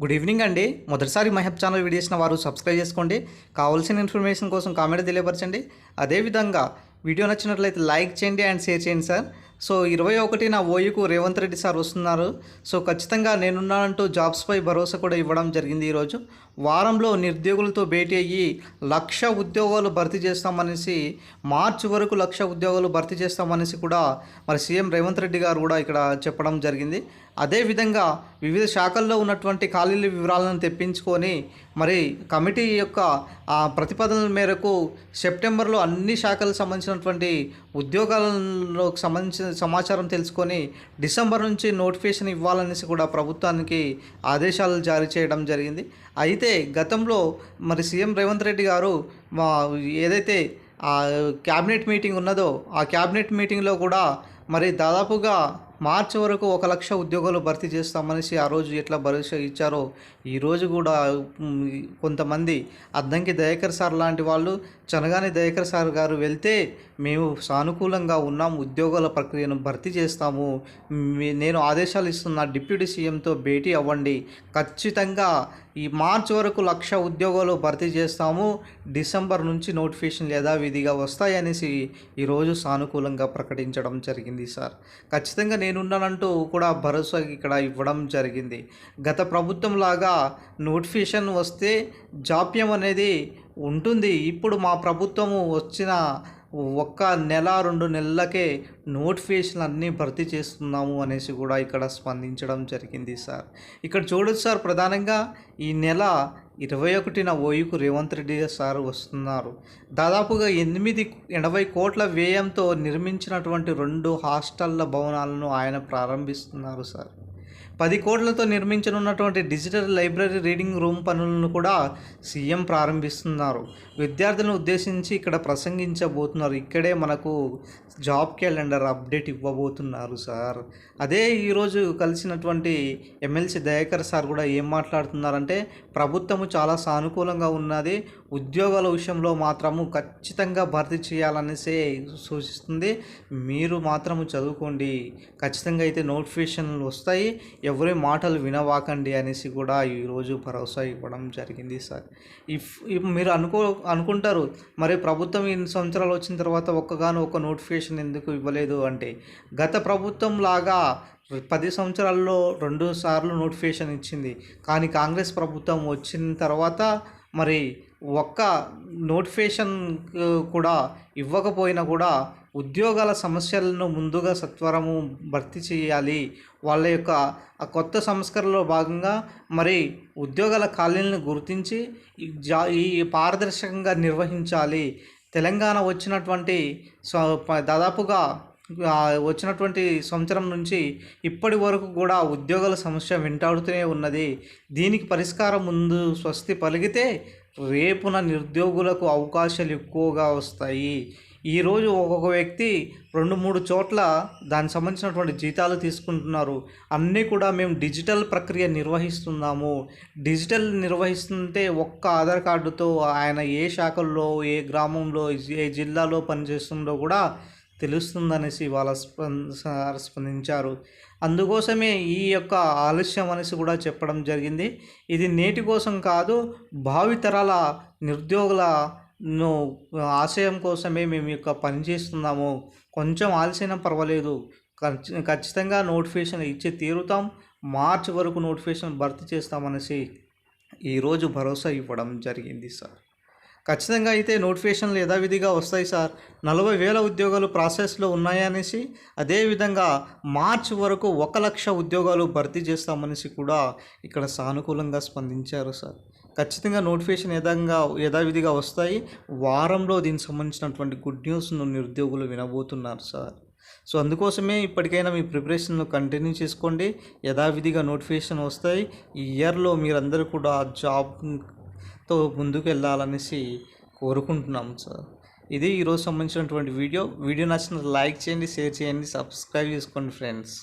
Good evening అండి. మొదటిసారి మహబ్ channel వీడియోసిన వారు సబ్స్క్రైబ్ చేసుకోండి. కావాల్సిన ఇన్ఫర్మేషన్ కోసం కామెంట్ తెలియపరచండి. అదేవిధంగా వీడియో నచ్చినట్లయితే లైక్ చేయండి అండ్ షేర్ చేయండి సార్ సో ఇరవై ఒకటిన ఓయూకు రేవంత్ రెడ్డి సార్ వస్తున్నారు. సో ఖచ్చితంగా నేనున్నానంటూ జాబ్స్పై భరోసా కూడా ఇవ్వడం జరిగింది ఈరోజు. వారంలో నిరుద్యోగులతో భేటీ అయ్యి లక్ష ఉద్యోగాలు భర్తీ చేస్తామనేసి మార్చి వరకు లక్ష ఉద్యోగాలు భర్తీ చేస్తామనేసి కూడా మరి సీఎం రేవంత్ రెడ్డి గారు కూడా ఇక్కడ చెప్పడం జరిగింది. అదేవిధంగా వివిధ శాఖల్లో ఉన్నటువంటి ఖాళీల వివరాలను తెప్పించుకొని మరి కమిటీ యొక్క ఆ ప్రతిపాదనల మేరకు సెప్టెంబర్లో అన్ని శాఖలకు సంబంధించినటువంటి ఉద్యోగాలకు సంబంధించిన సమాచారం తెలుసుకొని డిసెంబర్ నుంచి నోటిఫికేషన్ ఇవ్వాలనేసి కూడా ప్రభుత్వానికి ఆదేశాలు జారీ చేయడం జరిగింది. అయితే గతంలో మరి సీఎం రేవంత్ రెడ్డి గారు మా ఏదైతే ఆ క్యాబినెట్ మీటింగ్ ఉన్నదో ఆ క్యాబినెట్ మీటింగ్లో కూడా మరి దాదాపుగా మార్చి వరకు ఒక లక్ష ఉద్యోగాలు భర్తీ చేస్తామనేసి ఆ రోజు ఎట్లా భరోసా ఇచ్చారో ఈరోజు కూడా కొంతమంది అద్దంకి దయాకర్ సార్ లాంటి వాళ్ళు చనగాని దయాకర్ సార్ గారు వెళ్తే మేము సానుకూలంగా ఉన్నాం ఉద్యోగాల ప్రక్రియను భర్తీ చేస్తాము నేను ఆదేశాలు ఇస్తున్న డిప్యూటీ సీఎంతో భేటీ అవ్వండి. ఖచ్చితంగా ఈ మార్చి వరకు లక్ష ఉద్యోగాలు భర్తీ చేస్తాము డిసెంబర్ నుంచి నోటిఫికేషన్లు యథావిధిగా వస్తాయనేసి ఈరోజు సానుకూలంగా ప్రకటించడం జరిగింది సార్. ఖచ్చితంగా నేను నేనున్నానంటూ కూడా భరోసా ఇక్కడ ఇవ్వడం జరిగింది. గత ప్రభుత్వం లాగా నోటిఫికేషన్ వస్తే జాప్యం అనేది ఉంటుంది. ఇప్పుడు మా ప్రభుత్వము వచ్చిన ఒక్క నెల రెండు నెలలకే నోటిఫికేషన్ అన్నీ భర్తీ చేస్తున్నాము అనేసి కూడా ఇక్కడ స్పందించడం జరిగింది సార్. ఇక్కడ చూడొచ్చు సార్ ప్రధానంగా ఈ నెల ఇరవై ఒకటిన ఓయుకు రేవంత్ రెడ్డి సార్ వస్తున్నారు. దాదాపుగా ఎనిమిది ఎనభై కోట్ల వ్యయంతో నిర్మించినటువంటి రెండు హాస్టళ్ళ భవనాలను ఆయన ప్రారంభిస్తున్నారు సార్. పది కోట్లతో నిర్మించనున్నటువంటి డిజిటల్ లైబ్రరీ రీడింగ్ రూమ్ పనులను కూడా సీఎం ప్రారంభిస్తున్నారు. విద్యార్థులను ఉద్దేశించి ఇక్కడ ప్రసంగించబోతున్నారు. ఇక్కడే మనకు జాబ్ క్యాలెండర్ అప్డేట్ ఇవ్వబోతున్నారు సార్. అదే ఈరోజు కలిసినటువంటి ఎమ్మెల్సీ దయాకర్ సార్ కూడా ఏం మాట్లాడుతున్నారంటే ప్రభుత్వము చాలా సానుకూలంగా ఉన్నది. ఉద్యోగాల విషయంలో మాత్రము ఖచ్చితంగా భర్తీ చేయాలనేసే సూచిస్తుంది. మీరు మాత్రము చదువుకోండి. ఖచ్చితంగా అయితే నోటిఫికేషన్లు వస్తాయి. ఎవరి మాటలు వినవాకండి అనేసి కూడా ఈరోజు భరోసా ఇవ్వడం జరిగింది సార్. ఇఫ్ మీరు అనుకో అనుకుంటారు మరి ప్రభుత్వం ఎన్ని సంవత్సరాలు వచ్చిన తర్వాత ఒక్కగాను ఒక నోటిఫికేషన్ ఎందుకు ఇవ్వలేదు అంటే గత ప్రభుత్వం లాగా పది సంవత్సరాల్లో రెండు సార్లు నోటిఫికేషన్ ఇచ్చింది. కానీ కాంగ్రెస్ ప్రభుత్వం వచ్చిన తర్వాత మరి ఒక్క నోటిఫికేషన్ కూడా ఇవ్వకపోయినా కూడా ఉద్యోగాల సమస్యలను ముందుగా సత్వరము భర్తీ చేయాలి. వాళ్ళ యొక్క ఆ కొత్త సంస్కరణలో భాగంగా మరి ఉద్యోగాల ఖాళీలను గుర్తించి జా ఈ పారదర్శకంగా నిర్వహించాలి. తెలంగాణ వచ్చినటువంటి దాదాపుగా వచ్చినటువంటి సంవత్సరం నుంచి ఇప్పటి వరకు కూడా ఉద్యోగాల సమస్య వెంటాడుతూనే ఉన్నది. దీనికి పరిష్కారం ముందు స్వస్తి పలిగితే రేపున నిరుద్యోగులకు అవకాశాలు ఎక్కువగా వస్తాయి. ఈరోజు ఒక్కొక్క వ్యక్తి రెండు మూడు చోట్ల దానికి సంబంధించినటువంటి జీతాలు తీసుకుంటున్నారు. అన్నీ కూడా మేము డిజిటల్ ప్రక్రియ నిర్వహిస్తున్నాము. డిజిటల్ నిర్వహిస్తుంటే ఒక్క ఆధార్ కార్డుతో ఆయన ఏ శాఖల్లో ఏ గ్రామంలో ఏ జిల్లాలో పనిచేస్తుందో కూడా తెలుస్తుందనేసి వాళ్ళ స్పంద స్పందించారు. అందుకోసమే ఈ యొక్క ఆలస్యం అనేసి కూడా చెప్పడం జరిగింది. ఇది నేటి కోసం కాదు భావితరాల నిరుద్యోగుల ఆశయం కోసమే మేము యొక్క పని చేస్తున్నాము. కొంచెం ఆలస్యం పర్వాలేదు. ఖచ్చితంగా నోటిఫికేషన్ ఇచ్చి తీరుతాం. మార్చి వరకు నోటిఫికేషన్ భర్తీ చేస్తామనేసి ఈరోజు భరోసా ఇవ్వడం జరిగింది సార్. ఖచ్చితంగా అయితే నోటిఫికేషన్లు యథావిధిగా వస్తాయి సార్. నలభై వేల ఉద్యోగాలు ప్రాసెస్లో ఉన్నాయనేసి అదేవిధంగా మార్చి వరకు ఒక లక్ష ఉద్యోగాలు భర్తీ చేస్తామనేసి కూడా ఇక్కడ సానుకూలంగా స్పందించారు సార్. ఖచ్చితంగా నోటిఫికేషన్ యథంగా యథావిధిగా వస్తాయి. వారంలో దీనికి సంబంధించినటువంటి గుడ్ న్యూస్ను నిరుద్యోగులు వినబోతున్నారు సార్. సో అందుకోసమే ఇప్పటికైనా మీ ప్రిపరేషన్ను కంటిన్యూ చేసుకోండి. యథావిధిగా నోటిఫికేషన్ వస్తాయి. ఈ ఇయర్లో మీరందరూ కూడా జాబ్ తో ముందుకు వెళ్ళాలనేసి కోరుకుంటున్నాం సార్. ఇది ఈరోజు సంబంధించినటువంటి వీడియో. వీడియో నచ్చిన లైక్ చేయండి షేర్ చేయండి సబ్స్క్రైబ్ చేసుకోండి ఫ్రెండ్స్.